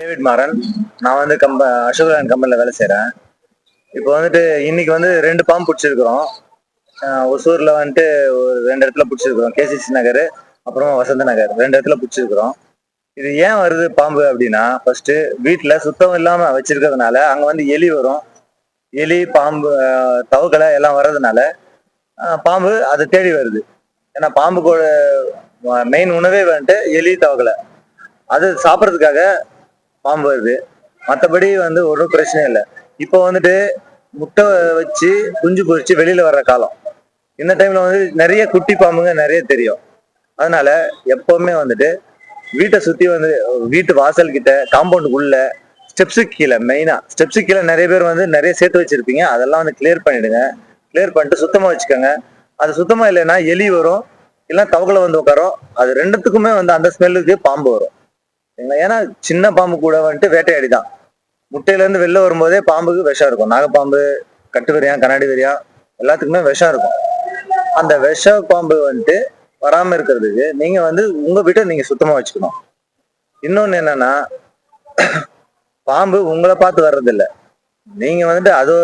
David Maran. நான் வந்து கம்ப Ashok land கம்பெனியில் வேலை செய்கிறேன் இப்போ வந்துட்டு இன்னைக்கு வந்து ரெண்டு பாம்பு பிடிச்சிருக்கிறோம். ஒசூரில் வந்துட்டு ஒரு ரெண்டு இடத்துல பிடிச்சிருக்கிறோம். கேசிசி நகர் அப்புறம் வசந்த நகர். ரெண்டு இடத்துல பிடிச்சிருக்கிறோம். இது ஏன் வருது பாம்பு அப்படின்னா ஃபர்ஸ்ட் வீட்டில் சுத்தம் இல்லாமல் வச்சிருக்கிறதுனால அங்கே வந்து எலி வரும். எலி பாம்பு தவக்கலை எல்லாம் வர்றதுனால பாம்பு அதை தேடி வருது. ஏன்னா பாம்புக்கோட மெயின் உணவே வந்துட்டு எலி தவக்கலை. அது சாப்பிட்றதுக்காக பாம்பு வருது. மற்றபடி வந்து ஒரு பிரச்சனை இல்லை. இப்போ வந்துட்டு முட்டை வச்சு குஞ்சு பொறிச்சு வெளியில வர்ற காலம். இந்த டைம்ல வந்து நிறைய குட்டி பாம்புங்க நிறைய தெரியும். அதனால எப்பவுமே வந்துட்டு வீட்டை சுத்தி வந்து வீட்டு வாசல் கிட்ட காம்பவுண்டுக்குள்ள ஸ்டெப்ஸுக்கு கீழே மெயினா ஸ்டெப்ஸு கீழே நிறைய பேர் வந்து நிறைய சேர்த்து வச்சிருப்பீங்க. அதெல்லாம் வந்து கிளியர் பண்ணிடுங்க. கிளியர் பண்ணிட்டு சுத்தமா வச்சுக்கோங்க. அது சுத்தமா இல்லைன்னா எலி வரும். இல்லைன்னா தவகளை வந்து உட்காரும். அது ரெண்டுத்துக்குமே வந்து அந்த ஸ்மெல்லுக்கு பாம்பு வரும். ஏன்னா சின்ன பாம்பு கூட வந்துட்டு வேட்டையாடி தான் முட்டையில இருந்து வெளில வரும்போதே பாம்புக்கு விஷம் இருக்கும். நாகப்பாம்பு கட்டு வெறியான் கண்ணாடி வெறியான் எல்லாத்துக்குமே விஷம் இருக்கும். அந்த விஷ பாம்பு வந்துட்டு வராம இருக்கிறதுக்கு நீங்க வந்து உங்க வீட்டை நீங்க சுத்தமா வச்சுக்கணும். இன்னொன்னு என்னன்னா பாம்பு உங்களை பார்த்து வர்றதில்ல. நீங்கள் நீங்க வந்துட்டு அது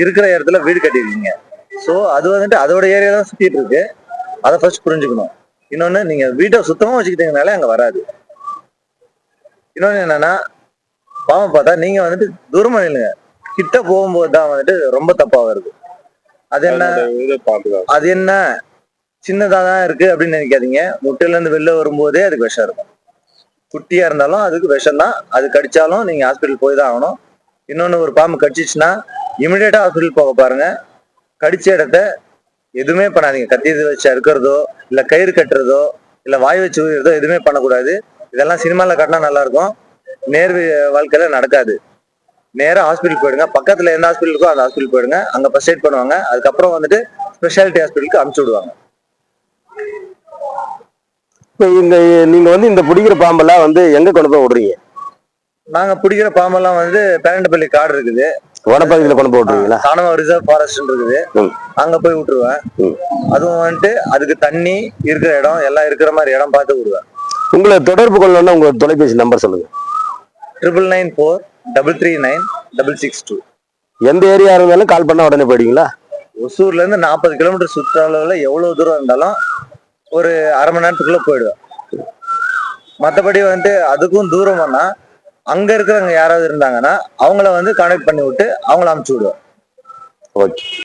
இருக்கிற இடத்துல வீடு கட்டிருக்கீங்க ஸோ அது வந்துட்டு அதோட ஏரியா தான் சுத்திட்டு இருக்கு. அதை ஃபர்ஸ்ட் புரிஞ்சுக்கணும். இன்னொன்னு நீங்க வீட்டை சுத்தமா வச்சுக்கிட்டீங்கனாலே அங்க வராது. இன்னொன்னு என்னன்னா பாம்பை பார்த்தா நீங்க வந்துட்டு தூரமா நில்லுங்க. கிட்ட போகும்போது தான் வந்துட்டு ரொம்ப தப்பா வருது. அது என்ன? அது என்ன? சின்னதா தான் இருக்கு அப்படின்னு நினைக்காதீங்க. முட்டையில இருந்து வெளில வரும்போதே அதுக்கு விஷம் இருக்கும். குட்டியா இருந்தாலும் அதுக்கு விஷம் தான். அது கடிச்சாலும் நீங்க ஹாஸ்பிட்டல் போய் தான் ஆகணும். இன்னொன்னு ஒரு பாம்பு கடிச்சிச்சுன்னா இமிடியேட்டா ஹாஸ்பிட்டல் போக பாருங்க. கடிச்ச இடத்த எதுவுமே பண்ணாதீங்க. கத்தி வச்சு அறுக்கிறதோ இல்ல கயிறு கட்டுறதோ இல்ல வாய் வச்சு ஊதுறதோ எதுவுமே பண்ணக்கூடாது. இதெல்லாம் சினிமால காட்டினா நல்லா இருக்கும் நேர் வாழ்க்கையில நடக்காது. நேரா ஹாஸ்பிட்டல் போயிடுங்க. பக்கத்துல எந்த ஹாஸ்பிட்டல் இருக்கோ அந்த ஹாஸ்பிட்டல் போயிடுங்க. அங்க ஃபர்ஸ்ட் எய்ட் பண்ணுவாங்க. அதுக்கப்புறம் வந்துட்டு ஸ்பெஷாலிட்டி ஹாஸ்பிட்டலுக்கு அனுப்பிச்சு விடுவாங்க. இப்ப இந்த நீங்க வந்து இந்த பிடிக்கிற பாம்பெல்லாம் வந்து எங்க கொண்டு போய் விடுறீங்க? நாங்க பிடிக்கிற பாம்பெல்லாம் வந்து பேரண்டப்பள்ளி காடு இருக்குது. வனப்பகுதியில கொண்டு போய் விடுறீங்களா? சாணவ ரிசர்வ் ஃபாரஸ்ட் இருக்குது. அங்க போய் விட்டுருவேன். அதுவும் வந்துட்டு அதுக்கு தண்ணி இருக்கிற இடம் எல்லாம் இருக்கிற மாதிரி இடம் பார்த்து விடுவேன். உங்களை தொடர்பு கொள்ளணும்னா உங்க தொலைபேசி நம்பர் சொல்லுங்க. Triple nine four double three nine double six two எந்த ஏரியா இருந்தாலும் கால் பண்ணா உடனே போயிடுவீங்களா? ஒசூர்ல இருந்து நாற்பது கிலோமீட்டர் சுற்றளவுல எவ்வளவு தூரம் இருந்தாலும் ஒரு அரை மணி நேரத்துக்குள்ள போயிடுவேன். மற்றபடி வந்துட்டு அதுக்கும் தூரம்னா அங்க இருக்கிறவங்க யாராவது இருந்தாங்கன்னா அவங்கள வந்து கான்டாக்ட் பண்ணி விட்டு அவங்கள அனுப்பிச்சு விடுவேன். ஓகே